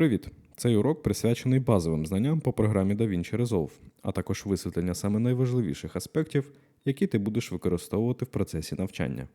Привіт! Цей урок присвячений базовим знанням по програмі DaVinci Resolve, а також висвітлення саме найважливіших аспектів, які ти будеш використовувати в процесі навчання.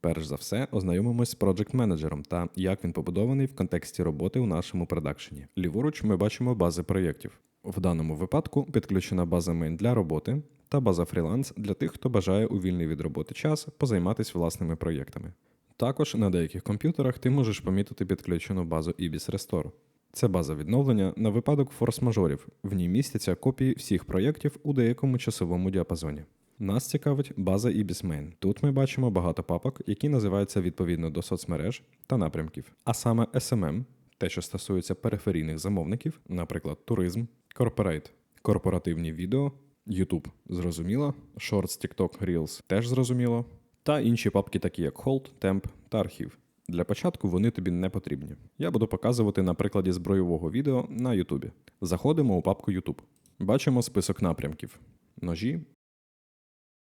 Перш за все, ознайомимось з Project Manager та як він побудований в контексті роботи у нашому продакшені. Ліворуч ми бачимо бази проєктів. В даному випадку підключена база main для роботи та база фріланс для тих, хто бажає у вільний від роботи час позайматися власними проєктами. Також на деяких комп'ютерах ти можеш помітити підключену базу IBIS Restore. Це база відновлення на випадок форс-мажорів. В ній містяться копії всіх проєктів у деякому часовому діапазоні. Нас цікавить база IBIS Main. Тут ми бачимо багато папок, які називаються відповідно до соцмереж та напрямків, а саме SMM, те, що стосується периферійних замовників, наприклад, туризм, корпорейт, корпоративні відео, YouTube – зрозуміло, Shorts, TikTok, Reels – теж зрозуміло, та інші папки, такі як Hold, Temp та архів. Для початку вони тобі не потрібні. Я буду показувати на прикладі збройового відео на YouTube. Заходимо у папку YouTube. Бачимо список напрямків: ножі,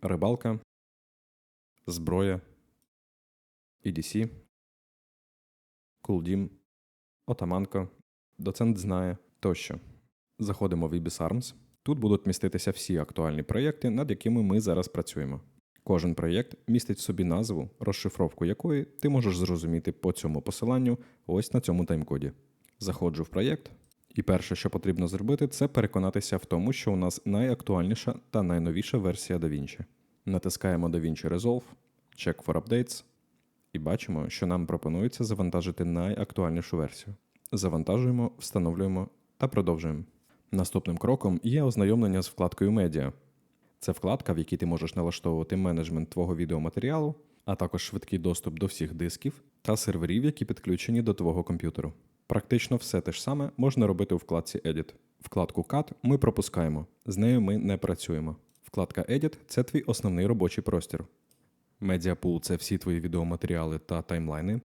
рибалка, зброя, EDC, Кулдім, Отаманко, Доцент знає тощо. Заходимо в IBIS Arms. Тут будуть міститися всі актуальні проєкти, над якими ми зараз працюємо. Кожен проєкт містить в собі назву, розшифровку якої ти можеш зрозуміти по цьому посиланню ось на цьому таймкоді. Заходжу в проєкт, і перше, що потрібно зробити, це переконатися в тому, що у нас найактуальніша та найновіша версія DaVinci. Натискаємо DaVinci Resolve, Check for Updates, і бачимо, що нам пропонується завантажити найактуальнішу версію. Завантажуємо, встановлюємо та продовжуємо. Наступним кроком є ознайомлення з вкладкою Медіа. Це вкладка, в якій ти можеш налаштовувати менеджмент твого відеоматеріалу, а також швидкий доступ до всіх дисків та серверів, які підключені до твого комп'ютеру. Практично все те ж саме можна робити у вкладці Edit. Вкладку Cut ми пропускаємо, з нею ми не працюємо. Вкладка Edit це твій основний робочий простір. Медіапул це всі твої відеоматеріали та таймлайни.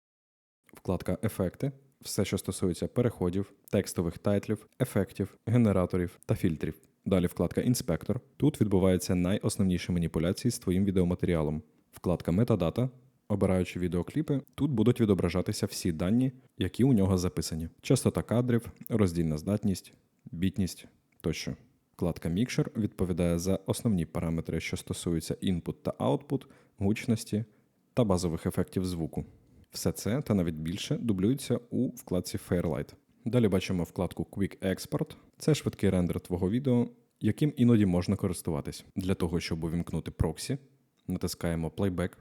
Вкладка Ефекти все, що стосується переходів, текстових тайтлів, ефектів, генераторів та фільтрів. Далі вкладка Інспектор. Тут відбуваються найосновніші маніпуляції з твоїм відеоматеріалом. Вкладка Метадата. Обираючи відеокліпи, тут будуть відображатися всі дані, які у нього записані: частота кадрів, роздільна здатність, бітність тощо. Вкладка Mixer відповідає за основні параметри, що стосуються input та output, гучності та базових ефектів звуку. Все це та навіть більше дублюється у вкладці Fairlight. Далі бачимо вкладку Quick Export. Це швидкий рендер твого відео, яким іноді можна користуватись. Для того, щоб увімкнути проксі, натискаємо Playback,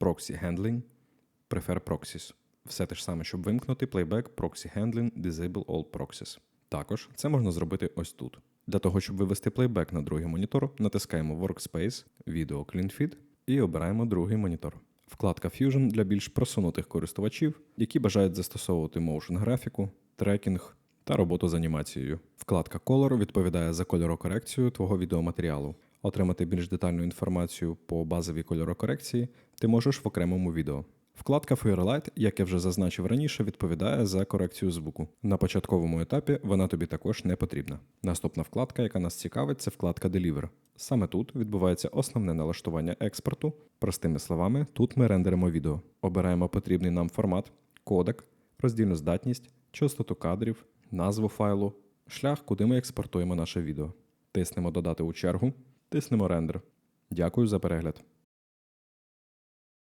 Proxy Handling, Prefer Proxies. Все те ж саме, щоб вимкнути Playback, Proxy Handling, Disable All Proxies. Також це можна зробити ось тут. Для того, щоб вивести плейбек на другий монітор, натискаємо Workspace, Video Clean Feed і обираємо другий монітор. Вкладка Fusion для більш просунутих користувачів, які бажають застосовувати motion графіку, трекінг та роботу з анімацією. Вкладка Color відповідає за кольорокорекцію твого відеоматеріалу. Отримати більш детальну інформацію по базовій кольорокорекції ти можеш в окремому відео. Вкладка Firelight, як я вже зазначив раніше, відповідає за корекцію звуку. На початковому етапі вона тобі також не потрібна. Наступна вкладка, яка нас цікавить, це вкладка Deliver. Саме тут відбувається основне налаштування експорту. Простими словами, тут ми рендеримо відео. Обираємо потрібний нам формат, кодек, роздільну здатність, частоту кадрів, назву файлу, шлях, куди ми експортуємо наше відео. Тиснемо Додати у чергу, тиснемо рендер. Дякую за перегляд.